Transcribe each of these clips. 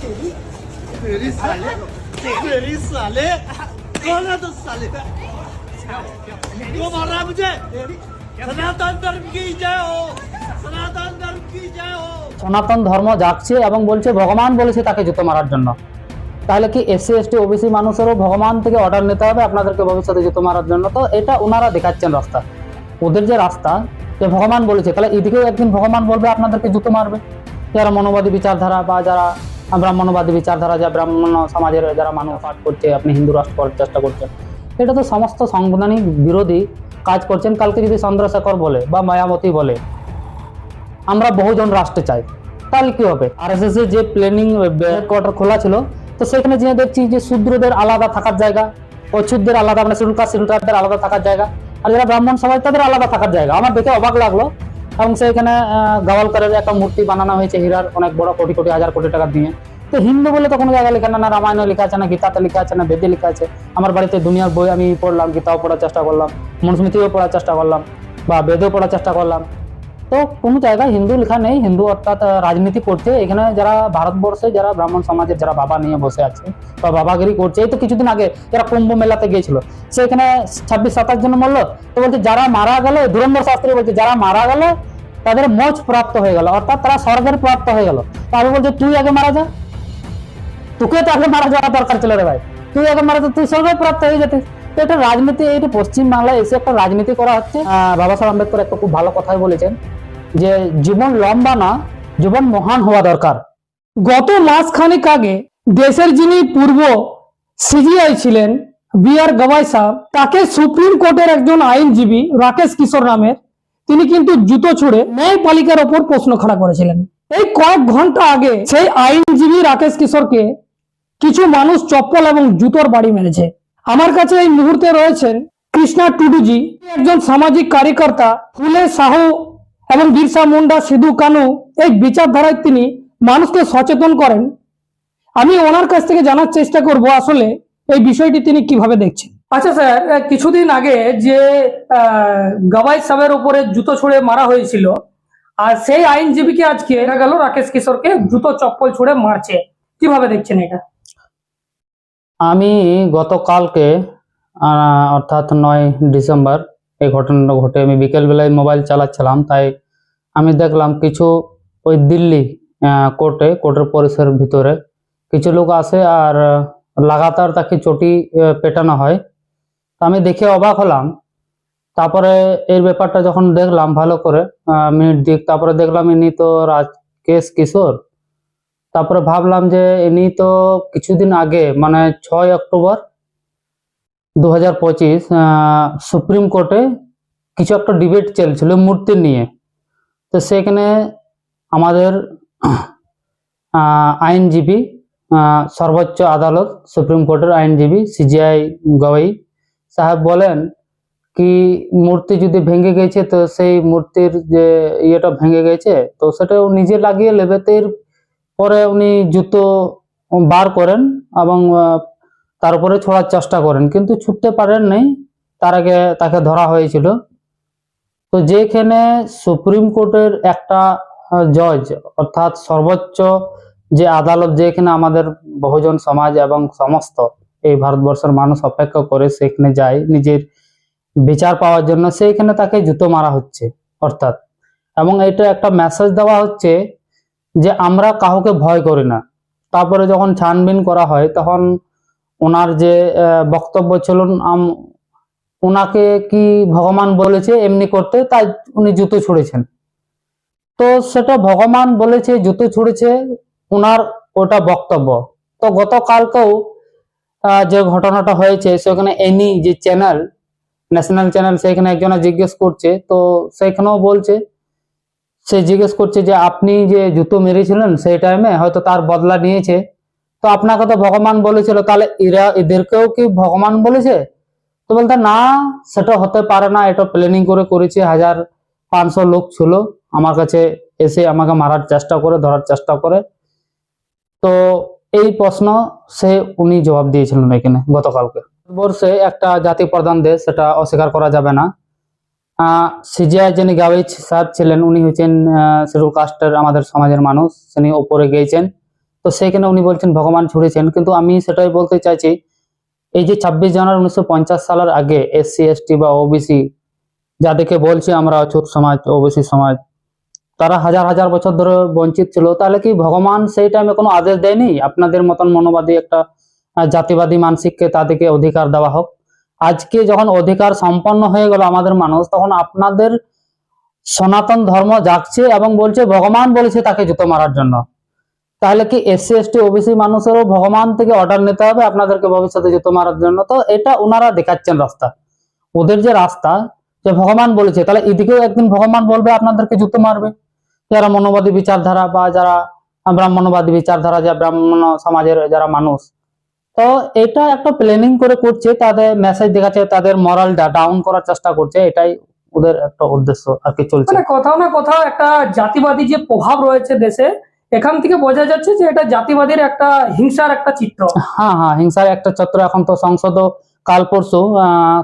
मेरी साले मेरी साले कौन है तो साले क्यों मार रहा है मुझे सनातन धर्म की जय हो सनातन धर्म की जय हो সনাতন ধর্ম জাগছে এবং বলছে ভগবান বলেছে তাকে জুতো মারার জন্য তাহলে কি এসসি এসটি ওবিসি মানুষেরও ভগবান থেকে অর্ডার নিতে হবে আপনাদেরকে ভবিষ্যতে জুতো মারার জন্য তো এটা ওনারা দেখাচ্ছেন রাস্তা ওদের যে রাস্তা যে ভগবান বলেছে তাহলে এদিকেও একদিন ভগবান বলবে আপনাদেরকে জুতো মারবে যারা মনোবাদী বিচারধারা বা যারা ব্রাহ্মণবাদী বিচারধারা যা ব্রাহ্মণ সমাজের যারা মানুষ পাঠ করছে, আপনি হিন্দু রাষ্ট্র করার চেষ্টা করছেন। এটা তো সমস্ত সাংবিধানিক বিরোধী কাজ করছেন। কালকে যদি চন্দ্রশেখর বলে বা মায়াবতী বলে, আমরা বহুজন রাষ্ট্রে চাই। তাহলে কি হবে? আর এস যে প্ল্যানিং কোয়ার্টার খোলা ছিল, তো সেখানে যে দেখছি যে শূদ্রদের আলাদা থাকার জায়গা অচ্ছুতদের আলাদা মানে শিডিউল কাস্ট আলাদা থাকার জায়গা। আর যারা ব্রাহ্মণ সমাজ, তাদের আলাদা থাকার জায়গা। আমার দেখে অবাক লাগল এবং সেখানে গাওয়ালকারের একটা মূর্তি বানানো হয়েছে হীরার অনেক বড় কোটি কোটি হাজার কোটি টাকা দিয়ে। তো হিন্দু বলে তো কোনো জায়গায় লেখা না না রামায়ণে লেখা আছে, না গীতাতে লেখা আছে, না বেদে লেখা আছে। আমার বাড়িতে দুনিয়ার বই আমি পড়লাম, গীতাও পড়ার চেষ্টা করলাম, মনুস্মৃতিও পড়ার চেষ্টা করলাম, বা বেদেও পড়ার চেষ্টা করলাম। তো কোনো জায়গায় হিন্দু লেখা নেই, হিন্দু অর্থাৎ রাজনীতি করছে। এখানে যারা ভারতবর্ষে যারা ব্রাহ্মণ সমাজের যারা বাবা নিয়ে বসে আছে বা বাবাগিরি করছে, এই তো কিছুদিন আগে যারা কুম্ভ মেলাতে গিয়েছিল সেখানে ছাব্বিশ, সাতাশ জন মরল। তো বলছে, যারা মারা গেল, ধুরন্ধর শাস্ত্রী বলছে, যারা মারা গেল, তাদের মোচ প্রাপ্ত হয়ে গেল, অর্থাৎ তারা স্বর্গের প্রাপ্ত হয়ে গেল। তাহলে বলছে, তুই আগে মারা যা। তোকে তো আগে মারা যাওয়া দরকার ছিল রে ভাই। তুই আগে মারা তো তুই স্বর্গের প্রাপ্ত হয়ে যেতে তো এটা রাজনীতি এইটা পশ্চিম বাংলায় এসে একটা রাজনীতি করা হচ্ছে। বাবা সাহেব আম্বেদকর একটা খুব ভালো কথাই বলেছেন যে, জীবন লম্বা না, জীবন মহান হওয়া দরকার। গত মাস খানেক আগে দেশের যিনি পূর্ব সিজিআই ছিলেন, বি আর গবাই সাহেব, তাকে সুপ্রিম কোর্টের একজন আইনজীবী, রাকেশ কিশোর নামের, তিনি কিন্তু জুতো ছুড়ে ন্যায়পালিকার ওপর প্রশ্ন খাড়া করেছিলেন। এই কয়েক ঘণ্টা আগে সেই আইনজীবী রাকেশ কিশোরকে কিছু মানুষ চপ্পল এবং জুতোর বাড়ি মেরেছে। আমার কাছে এই মুহূর্তে রয়েছেন কৃষ্ণা টুডুজি, একজন সামাজিক কার্যকর্তা ফুলে সাহু এবং বিরসা মুন্ডা, সিধু কানু। এই বিচারধারায় তিনি মানুষকে সচেতন করেন। আমি ওনার কাছ থেকে জানার চেষ্টা করব আসলে এই বিষয়টি তিনি কীভাবে দেখছেন। আচ্ছা স্যার কিছুদিন আগে যে গবাই সাহেবের উপরে জুতো ছুঁড়ে মারা হয়েছিল, আর সেই আইনজীবীকে আজকে দেখা গেল রাকেশ কিশোরকে জুতো চপ্পল ছুঁড়ে মারছে। কীভাবে দেখছেন এটা? আমি গতকালকে অর্থাৎ নয় ডিসেম্বর, এই ঘটনাটা ঘটে। আমি বিকেলবেলায় মোবাইল চালাচ্ছিলাম, তাই আমি দেখলাম কিছু ওই দিল্লি কোর্টে, কোর্টের পরিসরের ভিতরে কিছু লোক আসে আর লাগাতার তাকে চটি পেটানো হয়। তা আমি দেখে অবাক হলাম। তারপরে এর ব্যাপারটা যখন দেখলাম ভালো করে মিনিট দিক তারপরে দেখলাম ইনি তো রাজকেশ কিশোর। তারপরে ভাবলাম যে ইনি তো কিছুদিন আগে মানে ছয় অক্টোবর দু হাজার পঁচিশ সুপ্রিম কোর্টে কিছু একটা ডিবেট চলছিল মূর্তি নিয়ে। তো সেখানে আমাদের আইনজীবী সর্বোচ্চ আদালত, সুপ্রিম কোর্টের আইনজীবী সিজিআই গওয়াই সাহেব বলেন কি, মূর্তি যদি ভেঙে গেছে তো সেই মূর্তির যে ইয়েটা ভেঙে গেছে, তো সেটা নিজে লাগিয়ে নেবে তো এর পরে উনি জুতো বার করেন এবং আহ, তার উপরে ছোড়ার চেষ্টা করেন কিন্তু ছুটতে পারেন নাই। তার আগে তাকে ধরা হয়েছিল। তো যেখানে সুপ্রিম কোর্টের একটা জজ অর্থাৎ সর্বোচ্চ যে আদালত যেখানে আমাদের বহুজন সমাজ এবং সমস্ত এই ভারতবর্ষের মানুষ অপেক্ষা করে সেখানে যায় নিজের বিচার পাওয়ার জন্য সেইখানে তাকে জুতো মারা হচ্ছে অর্থাৎ। এবং এটা একটা মেসেজ দেওয়া হচ্ছে যে আমরা কাউকে ভয় করি না। তারপরে যখন ছানবিন করা হয়, তখন ওনার যে বক্তব্য ছিল ওনাকে কি ভগবান বলেছে এমনি করতে, তাই উনি জুতো ছুঁড়েছেন। তো সেটা ভগবান বলেছে, জুতো ছুঁড়েছে, ওনার ওটা বক্তব্য। তো গতকালকেও যে ঘটনাটা হয়েছে, সেখানে এনি যে চ্যানেল, ন্যাশনাল চ্যানেল, সেখানে একজনে জিজ্ঞেস করছে, তো সেখানেও বলছে সে জিজ্ঞেস করছে যে, আপনি যে জুতো মেরেছিলেন সেই টাইমে হয়তো তার বদলা নিয়েছে। তো আপনাকে তো ভগবান বলেছিল, তাহলে এরা, এদেরকেও কি ভগবান বলেছে? তো বলতে, না, সেটা হতে পারে না। এটা প্ল্যানিং করে করেছে। হাজার পাঁচশো লোক ছিল আমার কাছে এসে আমাকে মারার চেষ্টা করে, ধরার চেষ্টা করে। তো এই প্রশ্ন সে, উনি জবাব দিয়েছিলেন এখানে গতকালকে। বর্ষে একটা জাতি প্রধান দেশ, সেটা অস্বীকার করা যাবে না। সিজিআই যিনি গাওয়াইচ সাহেব ছিলেন, উনি হচ্ছেন শিডিউল কাস্টের আমাদের সমাজের মানুষ তিনি ওপরে গিয়েছেন। তো সেখানে উনি বলছেন, ভগবান ছুড়েছেন। কিন্তু আমি সেটাই বলতে চাইছি, এই যে ছাব্বিশ জানুয়ারি উনিশশো পঞ্চাশ সালের আগে এসসি এসটি বা ওবিসি যাদেরকে বলছি আমরা অছুত সমাজ ওবিসি সমাজ, তারা হাজার হাজার বছর ধরে বঞ্চিত ছিল। তাহলে কি ভগবান সেই টাইমে কোনো আদেশ দেয়নি? আপনাদের মতন মনোবাদী একটা জাতিবাদী মানসিককে তাদেরকে অধিকার দেওয়া হোক। আজকে যখন অধিকার সম্পন্ন হয়ে গেল আমাদের মানুষ, তখন আপনাদের সনাতন ধর্ম জাগছে এবং বলছে, ভগবান বলেছে তাকে জুতো মারার জন্য। তাহলে কি এসসি এসটি ওবিসি মানুষেরও ভগবান থেকে অর্ডার নিতে হবে, আপনাদেরকে ভবিষ্যতে জুতো মারার জন্য? তো এটা ওনারা দেখাচ্ছেন রাস্তা। ওদের যে রাস্তা, যে ভগবান বলেছে, তাহলে এদিকেও একদিন ভগবান বলবে, আপনাদেরকে জুতো মারবে। যারা মনোবাদী বিচারধারা বা যারা ব্রাহ্মণবাদী বিচারধারা, যা ব্রাহ্মণ সমাজের যারা মানুষ তো এটা একটা প্ল্যানিং করে করছে তাদের মেসেজ দেখাচ্ছে তাদের মরালটা ডাউন করার চেষ্টা করছে এটাই ওদের একটা উদ্দেশ্য আর কি চলছে। মানে কোথাও না কোথাও একটা জাতিবাদী যে প্রভাব রয়েছে দেশে এখান থেকে বোঝা যাচ্ছে যে এটা জাতিবাদীর একটা হিংসার একটা চিত্র। হ্যাঁ হ্যাঁ হিংসার একটা চত্র। এখন তো সংসদ কাল পরশু আহ,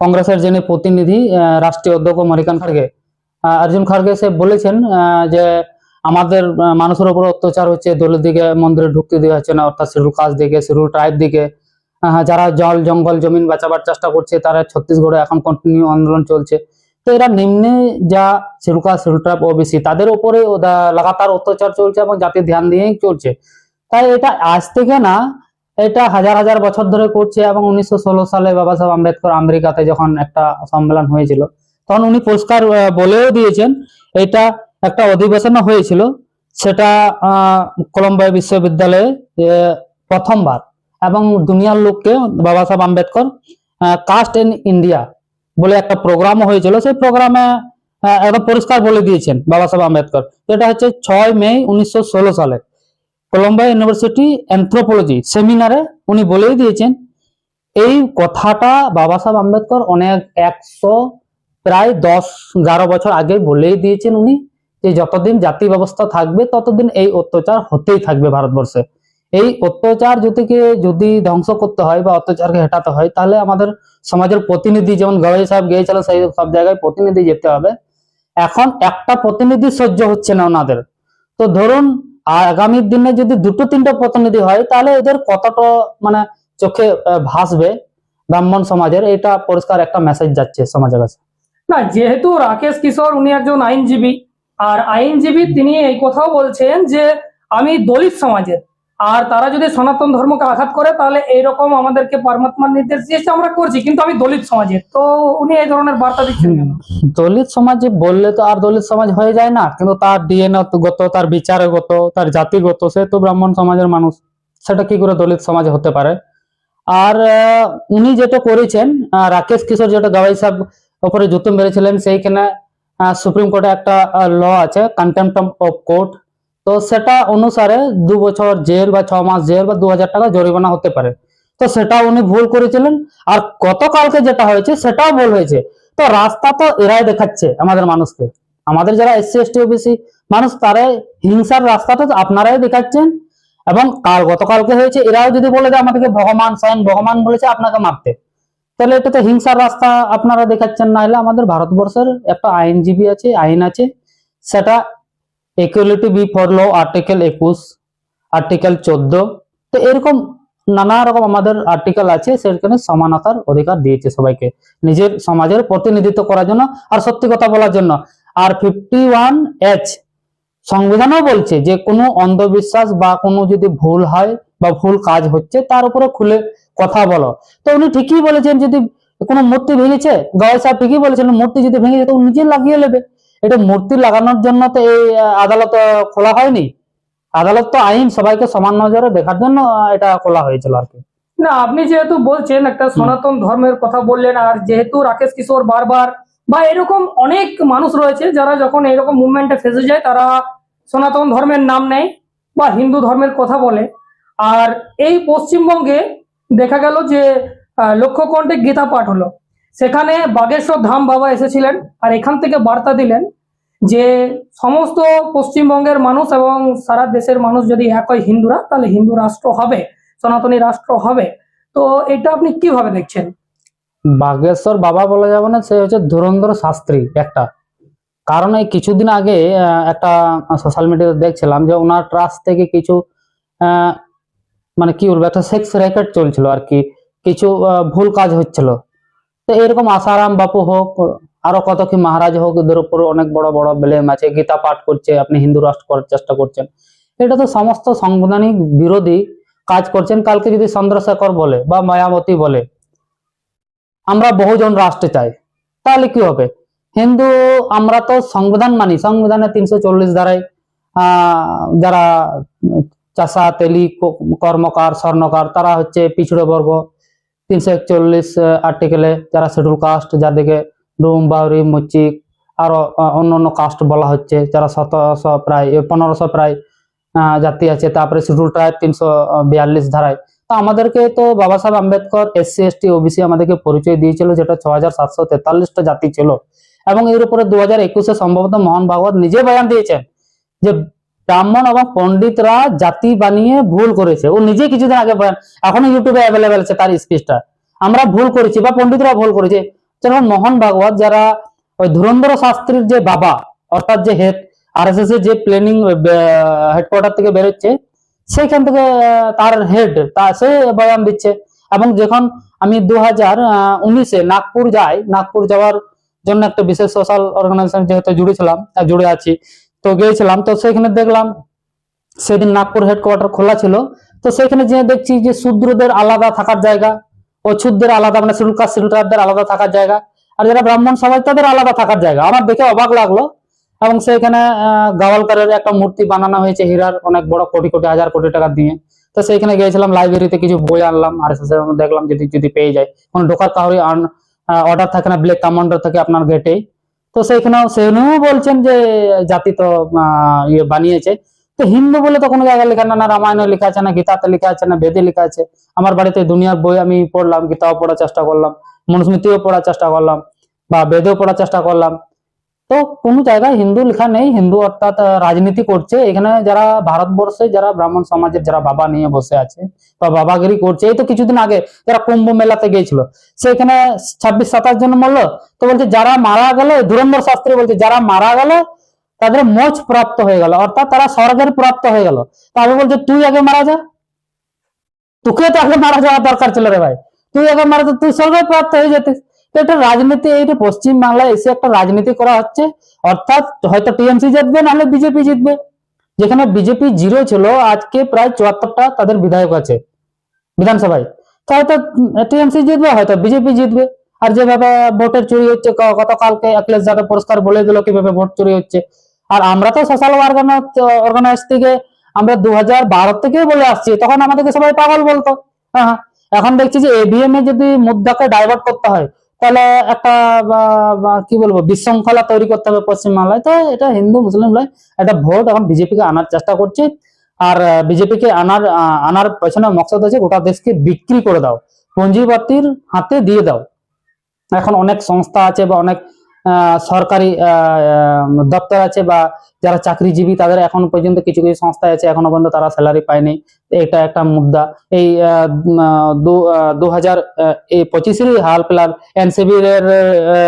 কংগ্রেসের যিনি প্রতিনিধি রাষ্ট্রীয় অধ্যক্ষ মরিকান খার্গে অর্জুন খার্গে সে বলেছেন আহ, যে আমাদের মানুষের উপর অত্যাচার হচ্ছে, দলের দিকে, মন্দিরে ঢুকতে দেওয়া হচ্ছে না, অর্থাৎ শিরুল কাজ দিকে শিরুল ট্রাইব দিকে। যারা জল, জঙ্গল, জমিন বাঁচাবার চেষ্টা করছে, তারা ছত্তিশগড়ে এখন কন্টিনিউ আন্দোলন চলছে। তো এরা নিম্নে যা শিরুল কাজ ট্রাইব ওবিসি তাদের উপরে লাগাতার অত্যাচার চলছে এবং জাতি ধ্যান দিয়েই চলছে। তাই এটা আজ থেকে না, এটা হাজার হাজার বছর ধরে করছে এবং উনিশশো ষোলো সালে বাবা সাহেব আম্বেদকর আমেরিকাতে যখন একটা সম্মেলন হয়েছিল, তখন উনি পুরস্কার বলেও দিয়েছেন, এটা একটা অধিবেশন হয়েছিল। সেটা আহ, কলম্বিয়া বিশ্ববিদ্যালয়ে প্রথমবার। এবং দুনিয়ার লোককে বাবা সাহেব আম্বেদকর কাস্ট ইন ইন্ডিয়া বলে একটা প্রোগ্রাম হয়েছিল। সেই প্রোগ্রামে একদম পরিষ্কার বলে দিয়েছেন বাবা সাহেব আম্বেদকর। এটা হচ্ছে ছয় মে উনিশশো ষোলো সালে। কলম্বিয়া ইউনিভার্সিটি অ্যানথ্রোপোলজি সেমিনারে উনি বলেই দিয়েছেন এই কথাটা বাবা সাহেব আম্বেদকর অনেক একশো প্রায় দশ এগারো বছর আগে বলেই দিয়েছেন উনি। যে যতদিন জাতি ব্যবস্থা থাকবে, ততদিন এই অত্যাচার হতেই থাকবে ভারতবর্ষে। এই অত্যাচার যদিকে যদি ধ্বংস করতে হয় বা অত্যাচারকে হেটাতে হয়, তাহলে আমাদের সমাজের প্রতিনিধি যেমন গবাই সাহেব গিয়েছিল সেই সব জায়গায় প্রতিনিধি যেতে হবে। এখন একটা প্রতিনিধি সহ্য হচ্ছে না ওনাদের। তো ধরুন আগামী দিনে যদি দুটো তিনটা প্রতিনিধি হয়, তাহলে এদের কতটা মানে চোখে ভাসবে ব্রাহ্মণ সমাজের? এটা পরিষ্কার একটা মেসেজ যাচ্ছে সমাজের কাছে। না, যেহেতু রাকেশ কিশোর, উনি একজন আইনজীবী আর আইনজীবী তিনি এই কথাও বলছেন যে আমি দলিত সমাজের। আর তারা যদি সনাতন ধর্মকে আঘাত করে, তাহলে এইরকম আমাদেরকে পরমাত্মার নির্দেশ দিয়েছে, আমরা করছি, কিন্তু আমি দলিত সমাজের। তো উনি এই ধরনের বার্তা দিচ্ছেন দলিত সমাজে বললে তো আর দলিত সমাজ হয়ে যায় না, কিন্তু তার ডিএনএ গত, তার বিচারগত তার জাতিগত সে তো ব্রাহ্মণ সমাজের মানুষ, সেটা কি করে দলিত সমাজ হতে পারে? আর উনি যেটা করেছেন রাকেশ কিশোর যেটা গাওয়াই সাহেব উপরে জুতো মেরেছিলেন, সেইখানে সুপ্রিম কোর্টে একটা ল আছে কন্টেম্প অফ কোর্ট তো সেটা অনুসারে দু বছর জেল বা ছ মাস জেল বা দু হাজার টাকা জরিমানা হতে পারে। তো সেটা উনি ভুল করেছিলেন। আর গতকালকে যেটা হয়েছে, সেটাও ভুল হয়েছে। তো রাস্তা তো এরাই দেখাচ্ছে আমাদের মানুষকে। আমাদের যারা এসসি, এসটি, ওবিসি মানুষ, তারাই হিংসার রাস্তাটা তো আপনারাই দেখাচ্ছেন। এবং কাল, গতকালকে হয়েছে, এরাও যদি বলে যে আমাদেরকে ভগবান, স্বয়ং ভগবান বলেছে, আপনাকে মারতে। তাহলে এটা তো হিংসার রাস্তা আপনারা দেখাচ্ছেন না হলে আমাদের ভারতবর্ষের একটা আইনজীবী আছে, আইন আছে, সেটা equality before law article একুশ আর্টিকেল চোদ্দ, তো এরকম নানা রকম আমাদের আর্টিকেল আছে, সেখানে সমানতার অধিকার দিয়েছে সবাইকে, নিজের সমাজের প্রতিনিধিত্ব করার জন্য আর সত্যি কথা বলার জন্য। আর ফিফটি ওয়ান এইচ সংবিধানও বলছে যে কোনো অন্ধবিশ্বাস বা কোনো যদি ভুল হয় বা ভুল কাজ হচ্ছে, তার উপরে খুলে কথা বলো। তো উনি ঠিকই বলেছেন যদি কোনো মূর্তি ভেঙেছে গয় সাহেব ঠিকই বলেছেন মূর্তি যদি ভেঙে যেত উনি নিজে লাগিয়ে নেবে। এটা মূর্তি লাগানোর জন্য তো এই আদালত খোলা হয়নি। আদালত তো আইন সবাইকে সমান নজরে দেখার জন্য এটা খোলা হয়েছিল আর কি। না আপনি যেহেতু বলছেন একটা সনাতন ধর্মের কথা বললেন আর যেহেতু রাকেশ কিশোর বারবার বা এরকম অনেক মানুষ রয়েছে যারা যখন এরকম মুভমেন্টে ফেসে যায় তারা সনাতন ধর্মের নাম নেয় বা হিন্দু ধর্মের কথা বলে। আর এই পশ্চিমবঙ্গে দেখা গেল যে লক্ষ্যকণ্ঠে গীতা পাঠ হলো। সেখানে বাগেশ্বর ধাম বাবা এসেছিলেন আর এখান থেকে বার্তা দিলেন যে, সমস্ত পশ্চিমবঙ্গের মানুষ এবং সারা দেশের মানুষ যদি এক হয় হিন্দুরা, তাহলে হিন্দু রাষ্ট্র হবে, সনাতনী রাষ্ট্র হবে। তো এটা আপনি কীভাবে দেখছেন? বাগেশ্বর বাবা বলা যাবে না, সে হচ্ছে ধুরন্ধর শাস্ত্রী একটা। কারণ এই কিছুদিন আগে একটা সোশ্যাল মিডিয়াতে দেখছিলাম যে, ওনার ট্রাস্ট থেকে কিছু মানে কি বলব, একটা সেক্স র্যাকেট চলছিল আর কি। কিছু ভুল কাজ হচ্ছিল। তো এরকম আসারাম বাপু হোক, আরও কত কি মহারাজ হোক, এদের উপর অনেক বড় বড় ব্লেম আছে। গীতা পাঠ করছে, আপনি হিন্দু রাষ্ট্র করার চেষ্টা করছেন। এটা তো সমস্ত সাংবিধানিক বিরোধী কাজ করছেন। কালকে যদি চন্দ্রশেখর বলে বা মায়াবতী বলে, আমরা বহুজন রাষ্ট্র চাই, তাহলে কি হবে? হিন্দু, আমরা তো সংবিধান মানি। সংবিধানে তিনশো চল্লিশ ধারায় যারা চাষা, তেলি কর্মকার, স্বর্ণকার, তারা হচ্ছে পিছড়ে বর্গ। তিনশো একচল্লিশ আর্টিকেলে যারা শিডিউল কাস্ট যাদেরকে ডুম, বাউরি, মুচিক, আরও অন্য অন্য কাস্ট বলা হচ্ছে, যারা সতেরোশো প্রায় পনেরোশো প্রায় জাতি আছে, তারপরে শিডিউল ট্রাইব তিনশো বিয়াল্লিশ ধারায়। তো আমাদেরকে তো বাবা সাহেব আম্বেদকর, এসসি, এসটি, ওবিসি আমাদেরকে পরিচয় দিয়েছিল যেটা ছ হাজার সাতশো তেতাল্লিশটা জাতি ছিল। এবং এর উপরে দু হাজার একুশে সম্ভবত মোহন ভাগবত নিজে বয়ান দিয়েছেন যে ব্রাহ্মণ এবং পণ্ডিতরা জাতি বানিয়ে ভুল করেছে। ও নিজে কিছুদিন আগে বলেন এখনও ইউটিউবে অ্যাভেলেবেল আছে তার স্পিচটা আমরা ভুল করেছি বা পণ্ডিতরা ভুল করেছে। যেমন মোহন ভাগবত যারা ওই ধুরন্ধর শাস্ত্রীর যে বাবা, অর্থাৎ যে হেড আর এস এস এর যে প্ল্যানিং হেডকোয়ার্টার থেকে বেরোচ্ছে, সেইখান থেকে তার হেড তা সে বয়ান দিচ্ছে। এবং যখন আমি দু হাজার উনিশে নাগপুর যাই, নাগপুর যাওয়ার জন্য একটা বিশেষ সোশ্যাল অর্গানাইজেশন যেহেতু জুড়েছিলাম জুড়ে আছি তো গিয়েছিলাম, তো সেখানে দেখলাম সেদিন নাগপুর হেডকোয়ার্টার খোলা ছিল। তো সেখানে যে দেখছি যে শূদ্রদের আলাদা থাকার জায়গা অছুদদের আলাদা মানে শিডিউল ট্রাইবদের আলাদা থাকার জায়গা। আর যারা ব্রাহ্মণ সমাজ তাদের আলাদা থাকার জায়গা। আমার দেখে অবাক লাগল। এবং সেখানে গাওয়ালকারের একটা মূর্তি বানানো হয়েছে হীরার অনেক বড় কোটি কোটি, হাজার কোটি টাকা দিয়ে। তো সেইখানে গিয়েছিলাম লাইব্রেরিতে কিছু বই আনলাম আর দেখলাম যদি যদি পেয়ে যায়। কোনো ঢোকার কাউরি অর্ডার থাকে না ব্ল্যাক কমান্ডার থাকে আপনার গেটে তো সেইখানেও সেখানেও বলছেন যে জাতি তো ইয়ে বানিয়েছে। তো হিন্দু বলে তো কোনো জায়গায় লেখা না না রামায়ণে লেখা আছে, না গীতাতে লেখা আছে, না বেদে লেখা আছে। আমার বাড়িতে দুনিয়ার বই আমি পড়লাম, গীতাও পড়ার চেষ্টা করলাম, মনুস্মৃতিও পড়ার চেষ্টা করলাম, বা বেদেও পড়ার চেষ্টা করলাম। তো কোনো জায়গায় হিন্দু লেখা নেই, হিন্দু অর্থাৎ রাজনীতি করছে। এখানে যারা ভারতবর্ষে যারা ব্রাহ্মণ সমাজের যারা বাবা নিয়ে বসে আছে বা বাবাগিরি করছে, এই তো কিছুদিন আগে যারা কুম্ভ মেলাতে গিয়েছিল সেখানে ছাব্বিশ, সাতাশ জন মরলো। তো বলছে, যারা মারা গেল ধুরন্ধর শাস্ত্রী বলছে, যারা মারা গেল, তাদের মোচ প্রাপ্ত হয়ে গেল, অর্থাৎ তারা স্বর্গের প্রাপ্ত হয়ে গেল। তারপর বলছে, তুই আগে মারা যা। তোকে তো আগে মারা যাওয়া দরকার ছিল রে ভাই। তুই আগে মারা তো তুই স্বর্গের প্রাপ্ত হয়ে যেতিস। তো এটা রাজনীতি এইটা পশ্চিম বাংলায় এসে একটা রাজনীতি করা হচ্ছে, অর্থাৎ হয়তো টিএমসি জিতবে নাহলে বিজেপি জিতবে। যেখানে বিজেপি জিরো ছিল, আজকে প্রায় চুয়াত্তরটা তাদের বিধায়ক আছে, বিধানসভায়। তো হয়তো টিএমসি জিতবে, হয়তো বিজেপি জিতবে। আর যেভাবে ভোটের চুরি হচ্ছে গতকালকে অখিলেশ যাদব পুরস্কার বলে দিল, কীভাবে ভোট চুরি হচ্ছে। আর আমরা তো সোশ্যাল অর্গানাইজ থেকে আমরা দু হাজার বারো থেকে বলে আসছি, তখন আমাদেরকে সবাই পাগল বলতো। হ্যাঁ এখন দেখছি যে এভিএম এ যদি মুদ্রাকে ডাইভার্ট করতে হয় তাহলে একটা কি বলব, বিশৃঙ্খলা তৈরি করতে হবে পশ্চিমবাংলায় তো এটা হিন্দু, মুসলিম এটা ভোট এখন বিজেপি কে আনার চেষ্টা করছে। আর বিজেপি কে আনার আনার পেছনে মকসদ আছে গোটা দেশকে বিক্রি করে দাও। পুঁজিবাতির হাতে দিয়ে দাও। এখন অনেক সংস্থা আছে বা অনেক সরকারি দপ্তর আছে বা যারা চাকরিজীবী, তাদের এখন পর্যন্ত কিছু কিছু সংস্থা আছে, এখনও পর্যন্ত তারা স্যালারি পায়নি। এটা একটা মুদ্রা। এই দু- হাজার পঁচিশেরই হাল পেলার এনসিবি এর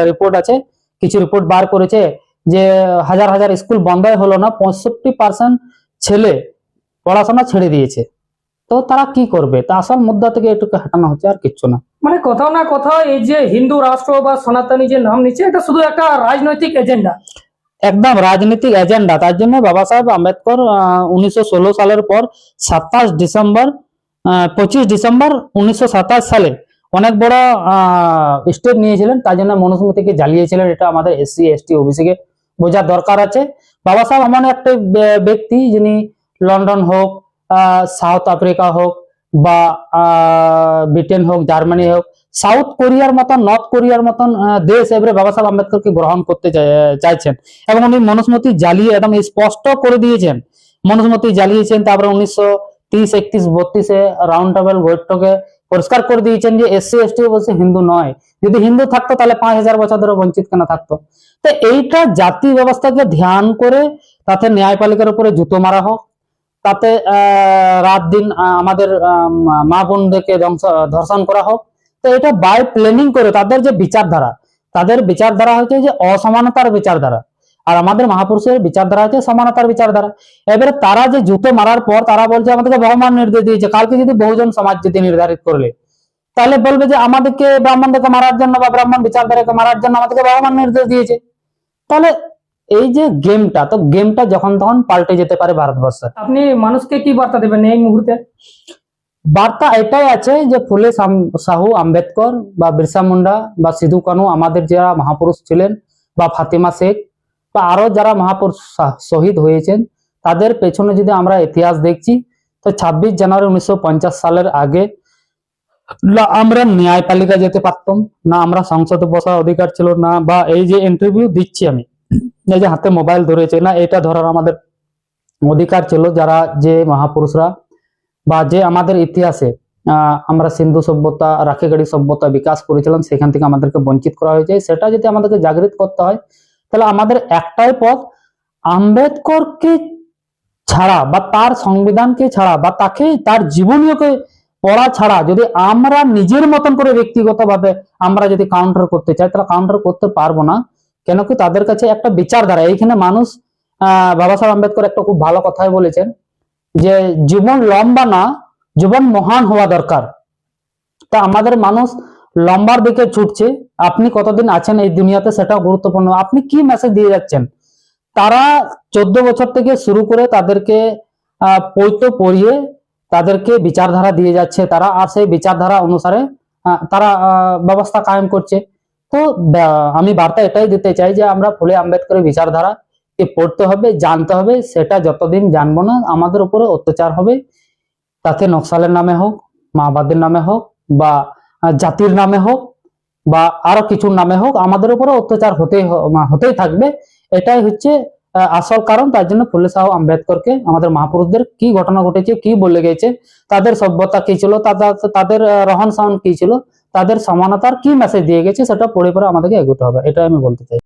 রিপোর্ট আছে। কিছু রিপোর্ট বার করেছে যে হাজার হাজার স্কুল বন্ধই হলো না, পঁয়ষট্টি পার্সেন্ট ছেলে পড়াশোনা ছেড়ে দিয়েছে। তো তারা কি করবে? তা আসল মুদ্রা থেকে একটু হাঁটানো হচ্ছে আর কিচ্ছু না। মানে কোথাও না কোথাও এই যে হিন্দু রাষ্ট্র বা সনাতনী যে নাম নিচ্ছে, এটা শুধু একটা রাজনৈতিক এজেন্ডা একদম রাজনৈতিক এজেন্ডা তার জন্য বাবা সাহেব আম্বেদকর উনিশশো ষোলো সালের পর সাতাশ ডিসেম্বর পঁচিশ ডিসেম্বর উনিশশো সাতাশ সালে অনেক বড় স্টেপ নিয়েছিলেন। তার জন্য মনুস্মৃতিকে জ্বালিয়েছিলেন। এটা আমাদের এসসি, এসটি ওবিসি কে বোঝার দরকার আছে। বাবা সাহেব এমন একটা ব্যক্তি যিনি লন্ডন হোক সাউথ আফ্রিকা হোক বা ব্রিটেন হোক জার্মানি হোক সাউথ কোরিয়ার মতন নর্থ কোরিয়ার মতন দেশ এবারে বাবা সাহেব আম্বেদকরকে গ্রহণ করতে চাই- চাইছেন। এবং উনি মনুস্মৃতি জ্বালিয়ে একদম স্পষ্ট করে দিয়েছেন। মনুস্মৃতি জ্বালিয়েছেন তারপরে উনিশশো তিরিশ, একত্রিশ, বত্রিশে রাউন্ড টেবিল বৈঠকে পরিষ্কার করে দিয়েছেন যে এসসি এসটি বলছে হিন্দু নয়। যদি হিন্দু থাকতো, তাহলে পাঁচ হাজার বছর ধরে বঞ্চিত কেন থাকতো? তো এইটা জাতি ব্যবস্থাকে ধ্যান করে তাতে ন্যায়পালিকার উপরে জুতো মারা হোক তাতে রাত দিন আমাদের মা বোনদেরকে ধর্ষণ করা হোক। তো এটা বাই প্ল্যানিং করে তাদের যে বিচারধারা, তাদের বিচারধারা হচ্ছে যে অসমানতার বিচারধারা। আর আমাদের মহাপুরুষের বিচারধারা হচ্ছে সমানতার বিচারধারা। এবারে তারা যে জুতো মারার পর তারা বলছে, আমাদেরকে ভগবান নির্দেশ দিয়েছে। কালকে যদি বহুজন সমাজ যদি নির্ধারিত করলে, তাহলে বলবে যে আমাদেরকে ব্রাহ্মণদেরকে মারার জন্য বা ব্রাহ্মণ বিচারধারাকে মারার জন্য আমাদেরকে ভগবান নির্দেশ দিয়েছে। তাহলে এই যে গেমটা তো গেমটা যখন তখন পাল্টে যেতে পারে ভারতবর্ষে আপনি মানুষকে কি বার্তা দেবেন এই মুহূর্তে? বার্তা এটাই আছে যে ফুলে সাহু আম্বেদকর বা বিরসা মুন্ডা বা সিধু কানু আমাদের যারা মহাপুরুষ ছিলেন বা ফাতিমা শেখ বা আরও যারা মহাপুরুষ শহীদ হয়েছেন তাদের পেছনে যদি আমরা ইতিহাস দেখছি তো ছাব্বিশ জানুয়ারি উনিশশো পঞ্চাশ সালের আগে না আমরা ন্যায়পালিকা যেতে পারতাম না আমরা সংসদে বসার অধিকার ছিল না বা এই যে ইন্টারভিউ দিচ্ছি আমি। এই যে হাতে মোবাইল ধরেছে, না, এটা ধরার আমাদের অধিকার ছিল যারা যে মহাপুরুষরা বা যে আমাদের ইতিহাসে আমরা সিন্ধু সভ্যতা, রাখিগাড়ি সভ্যতা বিকাশ করেছিলাম, সেখান থেকে আমাদেরকে বঞ্চিত করা হয়েছে। সেটা যদি আমাদেরকে জাগৃত করতে হয়, তাহলে আমাদের একটাই পথ, আম্বেদকরকে ছাড়া বা তার সংবিধানকে ছাড়া বা তাকে, তার জীবনীয়কে পড়া ছাড়া যদি আমরা নিজের মতন করে ব্যক্তিগতভাবে আমরা যদি কাউন্টার করতে চাই, তাহলে কাউন্টার করতে পারব না। কেন কি তাদের কাছে একটা বিচারধারা এইখানে মানুষ, আহ, বাবা সাহেব আম্বেদকর একটা খুব ভালো কথাই বলেছেন যে, জীবন লম্বা না, জীবন মহান হওয়া দরকার। তা আমাদের মানুষ লম্বার দিকে ছুটছে, আপনি কতদিন আছেন এই দুনিয়াতে সেটা গুরুত্বপূর্ণ। আপনি কি মেসেজ দিয়ে যাচ্ছেন? তারা চোদ্দ বছর থেকে শুরু করে তাদেরকে, আহ, পৈতো পড়িয়ে তাদেরকে বিচারধারা দিয়ে যাচ্ছে। তারা আর সেই বিচারধারা অনুসারে তারা ব্যবস্থা কায়েম করছে। তো আমি বার্তা এটাই দিতে চাই যে আমরা ফুলে আম্বেদকরের বিচারধারা কে পড়তে হবে, জানতে হবে, সেটা যতদিন জানব না আমাদের উপরে অত্যাচার হবে। তাতে নকশালের নামে হোক, মাওবাদের নামে হোক, বা জাতির নামে হোক, বা, আরও কিছুর নামে হোক, আমাদের উপরে অত্যাচার হতেই হতেই থাকবে। এটাই হচ্ছে আসল কারণ, তার জন্য ফুলে সাহু আম্বেদকরকে, আমাদের মহাপুরুষদের কি ঘটনা ঘটেছে, কি বলে গেছে, তাদের সভ্যতা কি ছিল তাদের রহন সহন কি ছিল, তাদের সমানতার কি মেসেজ দিয়ে গেছে, সেটা পড়ে পড়ে আমাদেরকে এগোতে হবে এটা আমি বলতে চাই।